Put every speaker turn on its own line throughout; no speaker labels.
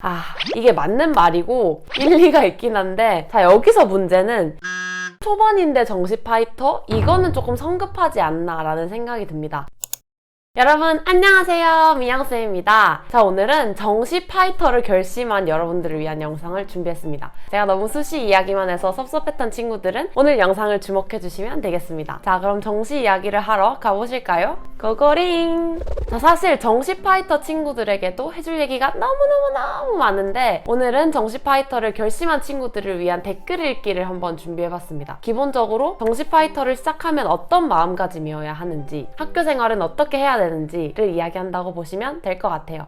아, 이게 맞는 말이고 일리가 있긴 한데 자, 여기서 문제는 초반인데 정시 파이터? 이거는 조금 성급하지 않나라는 생각이 듭니다. 여러분 안녕하세요. 미양쌤입니다. 자 오늘은 정시 파이터를 결심한 여러분들을 위한 영상을 준비했습니다. 제가 너무 수시 이야기만 해서 섭섭했던 친구들은 오늘 영상을 주목해 주시면 되겠습니다. 자 그럼 정시 이야기를 하러 가보실까요? 고고링! 자 사실 정시 파이터 친구들에게도 해줄 얘기가 너무너무너무 많은데 오늘은 정시 파이터를 결심한 친구들을 위한 댓글 읽기를 한번 준비해봤습니다. 기본적으로 정시 파이터를 시작하면 어떤 마음가짐이어야 하는지 학교 생활은 어떻게 해야 되는지 를 이야기한다고 보시면 될 것 같아요.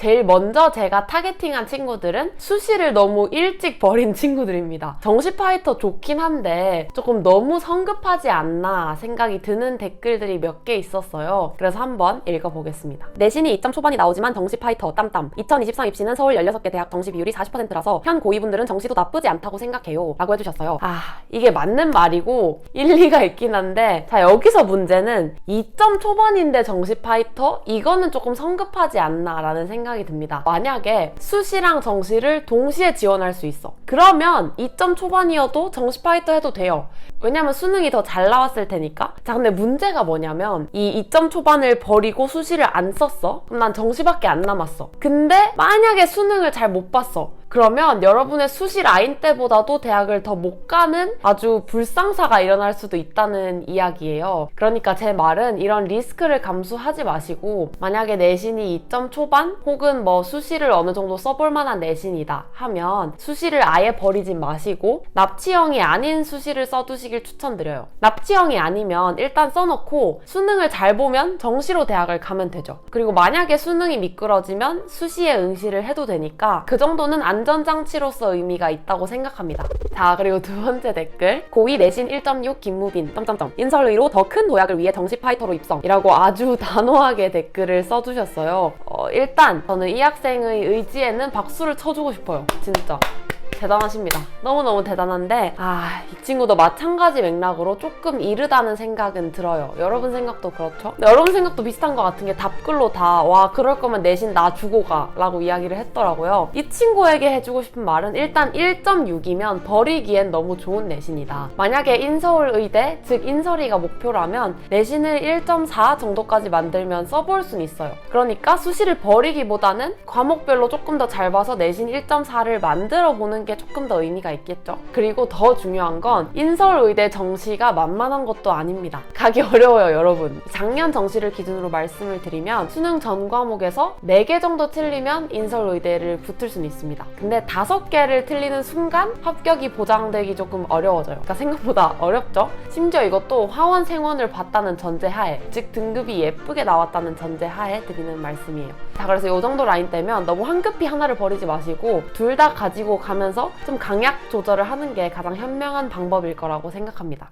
제일 먼저 제가 타겟팅한 친구들은 수시를 너무 일찍 버린 친구들입니다. 정시 파이터 좋긴 한데 조금 너무 성급하지 않나 생각이 드는 댓글들이 몇 개 있었어요. 그래서 한번 읽어보겠습니다. 내신이 2점 초반이 나오지만 정시 파이터 땀땀. 2023 입시는 서울 16개 대학 정시 비율이 40%라서 현 고위분들은 정시도 나쁘지 않다고 생각해요. 라고 해주셨어요. 아, 이게 맞는 말이고 일리가 있긴 한데 자, 여기서 문제는 2점 초반인데 정시 파이터? 이거는 조금 성급하지 않나라는 생각 이 듭니다. 만약에 수시랑 정시를 동시에 지원할 수 있어. 그러면 2점 초반이어도 정시 파이터 해도 돼요. 왜냐면 수능이 더 잘 나왔을 테니까. 자, 근데 문제가 뭐냐면 이 2점 초반을 버리고 수시를 안 썼어? 그럼 난 정시밖에 안 남았어. 근데 만약에 수능을 잘 못 봤어. 그러면 여러분의 수시 라인 때보다도 대학을 더 못 가는 아주 불상사가 일어날 수도 있다는 이야기예요. 그러니까 제 말은 이런 리스크를 감수하지 마시고 만약에 내신이 2점 초반 혹은 뭐 수시를 어느 정도 써볼 만한 내신이다 하면 수시를 아예 버리지 마시고 납치형이 아닌 수시를 써두시길 추천드려요. 납치형이 아니면 일단 써놓고 수능을 잘 보면 정시로 대학을 가면 되죠. 그리고 만약에 수능이 미끄러지면 수시에 응시를 해도 되니까 그 정도는 안전장치로서 의미가 있다고 생각합니다. 자, 그리고 두 번째 댓글. 고2 내신 1.6 김무빈, 점점점. 인설의로 더 큰 도약을 위해 정시 파이터로 입성이라고 아주 단호하게 댓글을 써주셨어요. 어, 일단 저는 이 학생의 의지에는 박수를 쳐주고 싶어요. 진짜. 대단하십니다. 너무너무 대단한데, 아, 이 친구도 마찬가지 맥락으로 조금 이르다는 생각은 들어요. 여러분 생각도 그렇죠? 여러분 생각도 비슷한 것 같은 게 답글로 다, 와, 그럴 거면 내신 나 주고 가. 라고 이야기를 했더라고요. 이 친구에게 해주고 싶은 말은 일단 1.6이면 버리기엔 너무 좋은 내신이다. 만약에 인서울 의대, 즉 인설이가 목표라면 내신을 1.4 정도까지 만들면 써볼 순 있어요. 그러니까 수시를 버리기보다는 과목별로 조금 더 잘 봐서 내신 1.4를 만들어 보는 게 조금 더 의미가 있겠죠. 그리고 더 중요한 건 인설의대 정시가 만만한 것도 아닙니다. 가기 어려워요, 여러분. 작년 정시를 기준으로 말씀을 드리면 수능 전 과목에서 4개 정도 틀리면 인설의대를 붙을 수는 있습니다. 근데 5개를 틀리는 순간 합격이 보장되기 조금 어려워져요. 그러니까 생각보다 어렵죠? 심지어 이것도 화원 생원을 봤다는 전제 하에, 즉 등급이 예쁘게 나왔다는 전제 하에 드리는 말씀이에요. 자, 그래서 이 정도 라인 때면 너무 황급히 하나를 버리지 마시고 둘 다 가지고 가면서 좀 강약 조절을 하는 게 가장 현명한 방법일 거라고 생각합니다.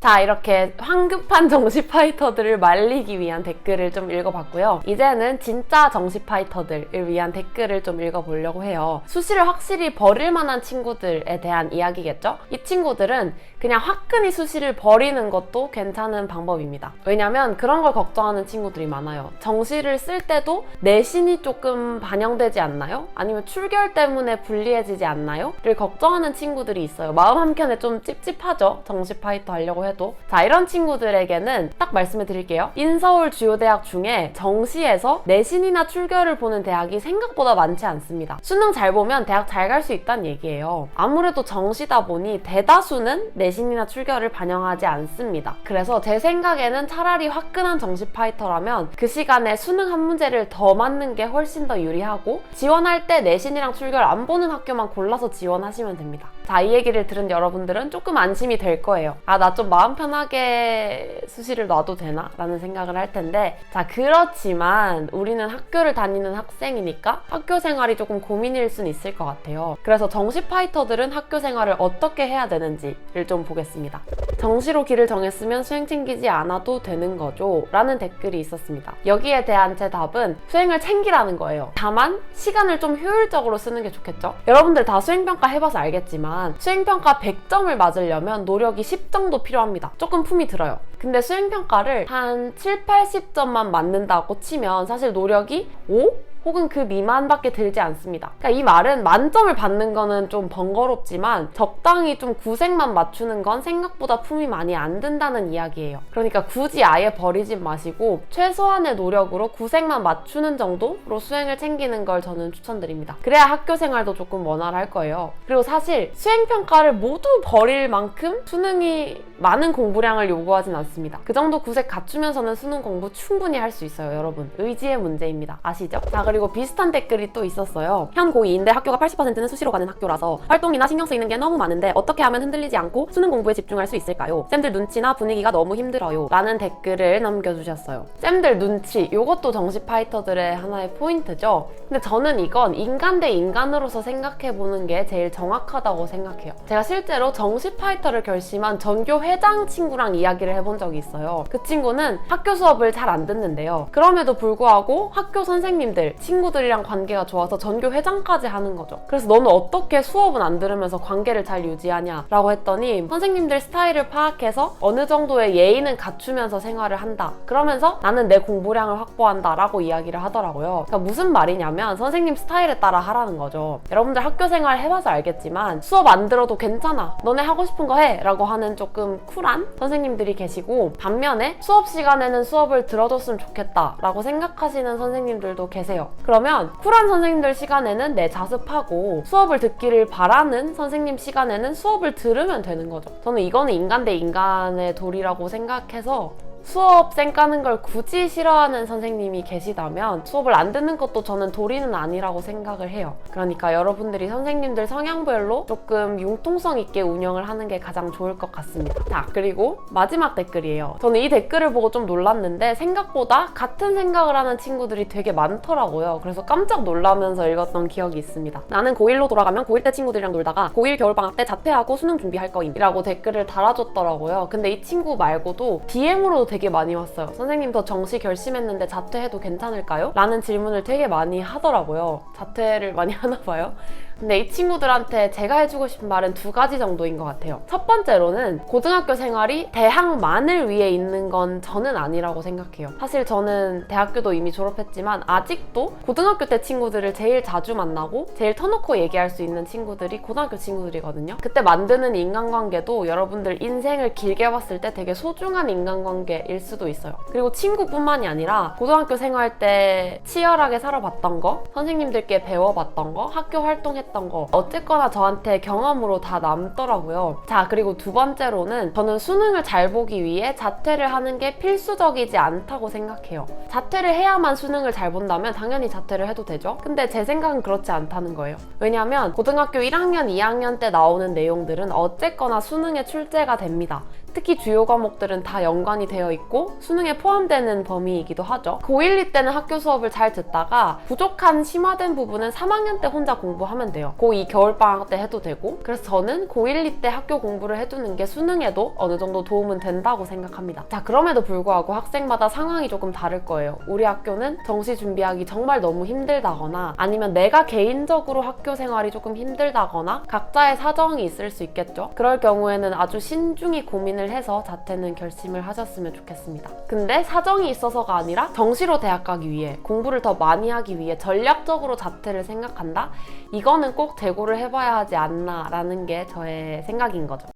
자, 이렇게 황급한 정시 파이터들을 말리기 위한 댓글을 좀 읽어봤고요. 이제는 진짜 정시 파이터들을 위한 댓글을 좀 읽어보려고 해요. 수시를 확실히 버릴 만한 친구들에 대한 이야기겠죠? 이 친구들은 그냥 화끈히 수시를 버리는 것도 괜찮은 방법입니다. 왜냐면 그런 걸 걱정하는 친구들이 많아요. 정시를 쓸 때도 내신이 조금 반영되지 않나요? 아니면 출결 때문에 불리해지지 않나요? 를 걱정하는 친구들이 있어요. 마음 한켠에 좀 찝찝하죠? 정시 파이터 하려고 해도. 자, 이런 친구들에게는 딱 말씀을 드릴게요. 인서울 주요 대학 중에 정시에서 내신이나 출결을 보는 대학이 생각보다 많지 않습니다. 수능 잘 보면 대학 잘 갈 수 있다는 얘기예요. 아무래도 정시다 보니 대다수는 내신 이나 출결을 반영하지 않습니다. 그래서 제 생각에는 차라리 화끈한 정시 파이터라면 그 시간에 수능 한 문제를 더 맞는 게 훨씬 더 유리하고 지원할 때 내신이랑 출결 안 보는 학교만 골라서 지원하시면 됩니다. 자, 이 얘기를 들은 여러분들은 조금 안심이 될 거예요. 아, 나 좀 마음 편하게 수시를 놔도 되나? 라는 생각을 할 텐데, 자, 그렇지만 우리는 학교를 다니는 학생이니까 학교 생활이 조금 고민일 순 있을 것 같아요. 그래서 정시 파이터들은 학교 생활을 어떻게 해야 되는지를 좀 보겠습니다. 정시로 길을 정했으면 수행 챙기지 않아도 되는 거죠? 라는 댓글이 있었습니다. 여기에 대한 제 답은 수행을 챙기라는 거예요. 다만 시간을 좀 효율적으로 쓰는 게 좋겠죠? 여러분들 다 수행평가 해봐서 알겠지만 수행평가 100점을 맞으려면 노력이 10 정도 필요합니다. 조금 품이 들어요. 근데 수행평가를 한 7, 80점만 맞는다고 치면 사실 노력이 5? 혹은 그 미만밖에 들지 않습니다. 그러니까 이 말은 만점을 받는 거는 좀 번거롭지만 적당히 좀 구색만 맞추는 건 생각보다 품이 많이 안 든다는 이야기예요. 그러니까 굳이 아예 버리진 마시고 최소한의 노력으로 구색만 맞추는 정도로 수행을 챙기는 걸 저는 추천드립니다. 그래야 학교 생활도 조금 원활할 거예요. 그리고 사실 수행평가를 모두 버릴 만큼 수능이 많은 공부량을 요구하진 않습니다. 그 정도 구색 갖추면서는 수능 공부 충분히 할 수 있어요, 여러분. 의지의 문제입니다. 아시죠? 자, 그리고 비슷한 댓글이 또 있었어요. 현 고2인데 학교가 80%는 수시로 가는 학교라서 활동이나 신경 쓰이는 게 너무 많은데 어떻게 하면 흔들리지 않고 수능 공부에 집중할 수 있을까요? 쌤들 눈치나 분위기가 너무 힘들어요. 라는 댓글을 남겨주셨어요. 쌤들 눈치, 요것도 정시 파이터들의 하나의 포인트죠. 근데 저는 이건 인간 대 인간으로서 생각해보는 게 제일 정확하다고 생각해요. 제가 실제로 정시 파이터를 결심한 전교 회장 친구랑 이야기를 해본 적이 있어요. 그 친구는 학교 수업을 잘 안 듣는데요. 그럼에도 불구하고 학교 선생님들, 친구들이랑 관계가 좋아서 전교 회장까지 하는 거죠. 그래서 너는 어떻게 수업은 안 들으면서 관계를 잘 유지하냐? 라고 했더니 선생님들 스타일을 파악해서 어느 정도의 예의는 갖추면서 생활을 한다. 그러면서 나는 내 공부량을 확보한다. 라고 이야기를 하더라고요. 그러니까 무슨 말이냐면 선생님 스타일에 따라 하라는 거죠. 여러분들 학교 생활 해봐서 알겠지만 수업 안 들어도 괜찮아. 너네 하고 싶은 거 해. 라고 하는 조금 쿨한 선생님들이 계시고 반면에 수업 시간에는 수업을 들어줬으면 좋겠다. 라고 생각하시는 선생님들도 계세요. 그러면 쿨한 선생님들 시간에는 내 자습하고 수업을 듣기를 바라는 선생님 시간에는 수업을 들으면 되는 거죠. 저는 이거는 인간 대 인간의 도리라고 생각해서 수업 쌩 까는 걸 굳이 싫어하는 선생님이 계시다면 수업을 안 듣는 것도 저는 도리는 아니라고 생각을 해요. 그러니까 여러분들이 선생님들 성향별로 조금 융통성 있게 운영을 하는 게 가장 좋을 것 같습니다. 자, 그리고 마지막 댓글이에요. 저는 이 댓글을 보고 좀 놀랐는데 생각보다 같은 생각을 하는 친구들이 되게 많더라고요. 그래서 깜짝 놀라면서 읽었던 기억이 있습니다. 나는 고1로 돌아가면 고1 때 친구들이랑 놀다가 고1 겨울방학 때 자퇴하고 수능 준비할 거임. 이라고 댓글을 달아줬더라고요. 근데 이 친구 말고도 DM으로도 되게 많이 왔어요. 선생님 저 정시 결심했는데 자퇴해도 괜찮을까요? 라는 질문을 되게 많이 하더라고요. 자퇴를 많이 하나 봐요. 근데 이 친구들한테 제가 해주고 싶은 말은 두 가지 정도인 것 같아요. 첫 번째로는 고등학교 생활이 대학만을 위해 있는 건 저는 아니라고 생각해요. 사실 저는 대학교도 이미 졸업했지만 아직도 고등학교 때 친구들을 제일 자주 만나고 제일 터놓고 얘기할 수 있는 친구들이 고등학교 친구들이거든요. 그때 만드는 인간관계도 여러분들 인생을 길게 봤을 때 되게 소중한 인간관계일 수도 있어요. 그리고 친구뿐만이 아니라 고등학교 생활 때 치열하게 살아봤던 거, 선생님들께 배워봤던 거, 학교 활동했던 거 어쨌거나 저한테 경험으로 다 남더라고요. 자 그리고 두 번째로는 저는 수능을 잘 보기 위해 자퇴를 하는 게 필수적이지 않다고 생각해요. 자퇴를 해야만 수능을 잘 본다면 당연히 자퇴를 해도 되죠. 근데 제 생각은 그렇지 않다는 거예요. 왜냐하면 고등학교 1학년, 2학년 때 나오는 내용들은 어쨌거나 수능에 출제가 됩니다. 특히 주요 과목들은 다 연관이 되어 있고 수능에 포함되는 범위이기도 하죠. 고1, 2 때는 학교 수업을 잘 듣다가 부족한 심화된 부분은 3학년 때 혼자 공부하면 돼요. 고2 겨울방학 때 해도 되고 그래서 저는 고1, 2때 학교 공부를 해두는 게 수능에도 어느 정도 도움은 된다고 생각합니다. 자 그럼에도 불구하고 학생마다 상황이 조금 다를 거예요. 우리 학교는 정시 준비하기 정말 너무 힘들다거나 아니면 내가 개인적으로 학교 생활이 조금 힘들다거나 각자의 사정이 있을 수 있겠죠. 그럴 경우에는 아주 신중히 고민을 해서 자퇴는 결심을 하셨으면 좋겠습니다. 근데 사정이 있어서가 아니라 정시로 대학 가기 위해 공부를 더 많이 하기 위해 전략적으로 자퇴를 생각한다? 이거는 꼭 재고를 해봐야 하지 않나라는 게 저의 생각인 거죠.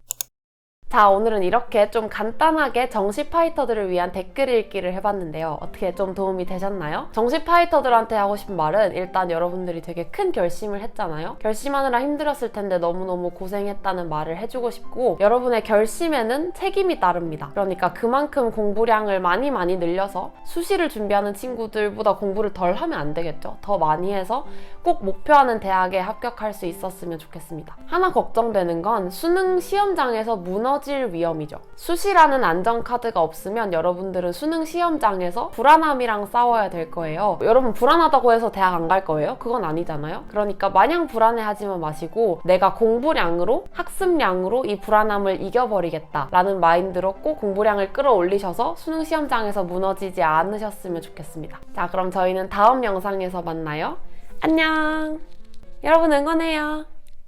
자, 오늘은 이렇게 좀 간단하게 정시 파이터들을 위한 댓글 읽기를 해봤는데요. 어떻게 좀 도움이 되셨나요? 정시 파이터들한테 하고 싶은 말은 일단 여러분들이 되게 큰 결심을 했잖아요. 결심하느라 힘들었을 텐데 너무너무 고생했다는 말을 해주고 싶고 여러분의 결심에는 책임이 따릅니다. 그러니까 그만큼 공부량을 많이 많이 늘려서 수시를 준비하는 친구들보다 공부를 덜 하면 안 되겠죠. 더 많이 해서 꼭 목표하는 대학에 합격할 수 있었으면 좋겠습니다. 하나 걱정되는 건 수능 시험장에서 무너 질 위험이죠. 수시라는 안전카드가 없으면 여러분들은 수능 시험장에서 불안함이랑 싸워야 될 거예요. 여러분 불안하다고 해서 대학 안 갈 거예요? 그건 아니잖아요. 그러니까 마냥 불안해하지만 마시고 내가 공부량으로 학습량으로 이 불안함을 이겨버리겠다라는 마인드로 꼭 공부량을 끌어올리셔서 수능 시험장에서 무너지지 않으셨으면 좋겠습니다. 자 그럼 저희는 다음 영상에서 만나요. 안녕. 여러분 응원해요.